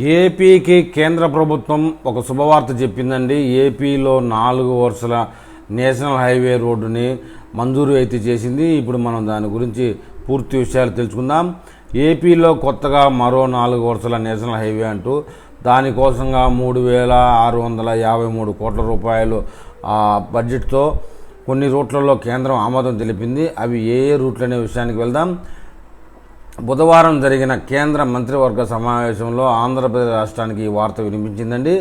ఏపీకి కేంద్ర ప్రభుత్వం ఒక శుభవార్త చెప్పిందండి. ఏపీలో నాలుగు వరుసల నేషనల్ హైవే రోడ్డుని మంజూరు అయితే చేసింది. ఇప్పుడు మనం దాని గురించి పూర్తి విషయాలు తెలుసుకుందాం. ఏపీలో కొత్తగా మరో నాలుగు వరుసల నేషనల్ హైవే అంటూ దానికోసంగా మూడు వేల ఆరు వందల యాభై మూడు కోట్ల రూపాయలు ఆ, బడ్జెట్తో కొన్ని రూట్లలో కేంద్రం ఆమోదం తెలిపింది. అవి ఏ ఏ రూట్లు అనే విషయానికి వెళ్దాం. బుధవారం జరిగిన కేంద్ర మంత్రివర్గ సమావేశంలో ఆంధ్రప్రదేశ్ రాష్ట్రానికి ఈ వార్త వినిపించిందండి.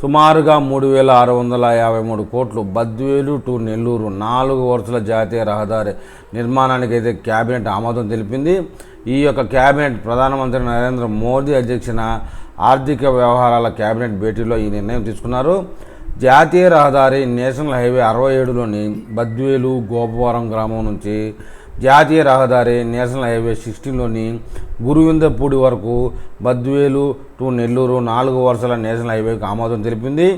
సుమారుగా మూడు వేల ఆరు వందల యాభై మూడు కోట్లు బద్వేలు టు నెల్లూరు నాలుగు వరుసల జాతీయ రహదారి నిర్మాణానికి అయితే కేబినెట్ ఆమోదం తెలిపింది. ఈ యొక్క కేబినెట్ ప్రధానమంత్రి నరేంద్ర మోదీ అధ్యక్షన ఆర్థిక వ్యవహారాల కేబినెట్ భేటీలో ఈ నిర్ణయం తీసుకున్నారు. జాతీయ రహదారి నేషనల్ హైవే అరవై ఏడులోని బద్వేలు గోపవరం గ్రామం నుంచి జాతీయ రహదారి నేషనల్ హైవే సిక్స్టీన్లోని గురువిందపూడి వరకు బద్వేలు టు నెల్లూరు నాలుగు వరుసల నేషనల్ హైవేకు ఆమోదం తెలిపింది.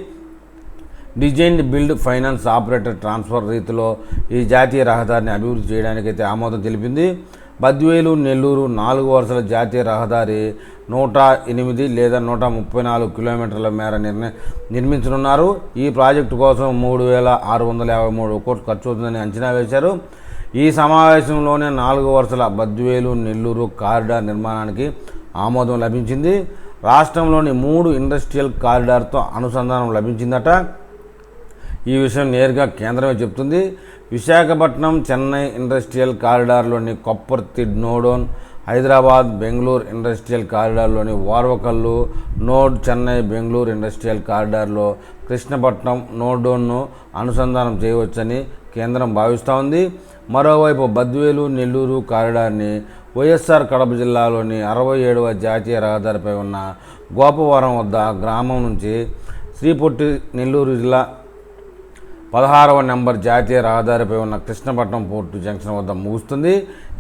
Design build finance operator transfer రీతిలో ఈ జాతీయ రహదారిని అభివృద్ధి చేయడానికైతే ఆమోదం తెలిపింది. బద్వేలు నెల్లూరు నాలుగు వరుసల జాతీయ రహదారి నూట ఎనిమిది లేదా నూట ముప్పై నాలుగు కిలోమీటర్ల మేర నిర్ణ నిర్మించనున్నారు. ఈ ప్రాజెక్టు కోసం మూడు వేల ఆరు వందల యాభై మూడు కోట్లు ఖర్చు అవుతుందని అంచనా వేశారు. ఈ సమావేశంలోనే నాలుగు వరుసల బద్వేలు నెల్లూరు కారిడార్ నిర్మాణానికి ఆమోదం లభించింది. రాష్ట్రంలోని మూడు ఇండస్ట్రియల్ కారిడార్తో అనుసంధానం లభించిందట. ఈ విషయం నేరుగా కేంద్రమే చెప్తుంది. విశాఖపట్నం చెన్నై ఇండస్ట్రియల్ కారిడార్లోని కొప్పర్తి నోడోన్ హైదరాబాద్ బెంగళూరు ఇండస్ట్రియల్ కారిడార్లోని వార్వకల్లు నోడ్ చెన్నై బెంగళూరు ఇండస్ట్రియల్ కారిడార్లో కృష్ణపట్నం నోడోన్ను అనుసంధానం చేయవచ్చని కేంద్రం భావిస్తూ ఉంది. మరోవైపు బద్వేలు నెల్లూరు కారిడార్ని వైఎస్ఆర్ కడప జిల్లాలోని అరవై ఏడవ జాతీయ రహదారిపై ఉన్న గోపవరం వద్ద గ్రామం నుంచి శ్రీపొట్టి నెల్లూరు జిల్లా పదహారవ నెంబర్ జాతీయ రహదారిపై ఉన్న కృష్ణపట్నం పోర్టు జంక్షన్ వద్ద ముగుస్తుంది.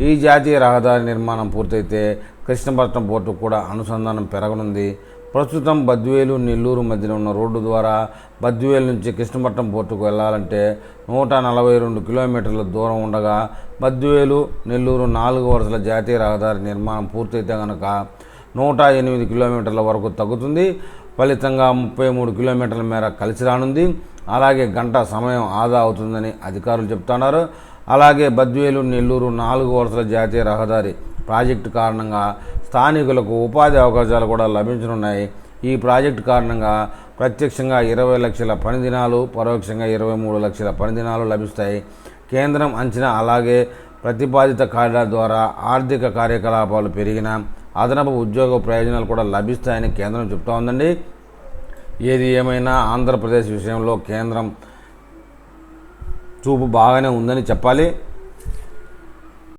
ఈ జాతీయ రహదారి నిర్మాణం పూర్తయితే కృష్ణపట్నం పోర్టు కూడా అనుసంధానం పెరగనుంది. ప్రస్తుతం బద్వేలు నెల్లూరు మధ్యన ఉన్న రోడ్డు ద్వారా బద్వేలు నుంచి కృష్ణపట్నం పోర్టుకు వెళ్ళాలంటే నూట నలభై రెండు కిలోమీటర్ల దూరం ఉండగా బద్వేలు నెల్లూరు నాలుగు వరుసల జాతీయ రహదారి నిర్మాణం పూర్తయితే కనుక నూట ఎనిమిది కిలోమీటర్ల వరకు తగ్గుతుంది. ఫలితంగా ముప్పై మూడు కిలోమీటర్ల మేర కలిసి రానుంది. అలాగే గంట సమయం ఆదా అవుతుందని అధికారులు చెప్తున్నారు. అలాగే బద్వేలు నెల్లూరు నాలుగు వరుసల జాతీయ రహదారి ప్రాజెక్టు కారణంగా స్థానికులకు ఉపాధి అవకాశాలు కూడా లభించనున్నాయి. ఈ ప్రాజెక్టు కారణంగా ప్రత్యక్షంగా ఇరవై లక్షల పని దినాలు పరోక్షంగా ఇరవై మూడు లక్షల పని దినాలు లభిస్తాయి. కేంద్రం అంచనా అలాగే ప్రతిపాదిత కారిడార్ ద్వారా ఆర్థిక కార్యకలాపాలు పెరిగిన అదనపు ఉద్యోగ ప్రయోజనాలు కూడా లభిస్తాయని కేంద్రం చెప్తా ఉందండి. ఏది ఏమైనా ఆంధ్రప్రదేశ్ విషయంలో కేంద్రం చూపు బాగానే ఉందని చెప్పాలి.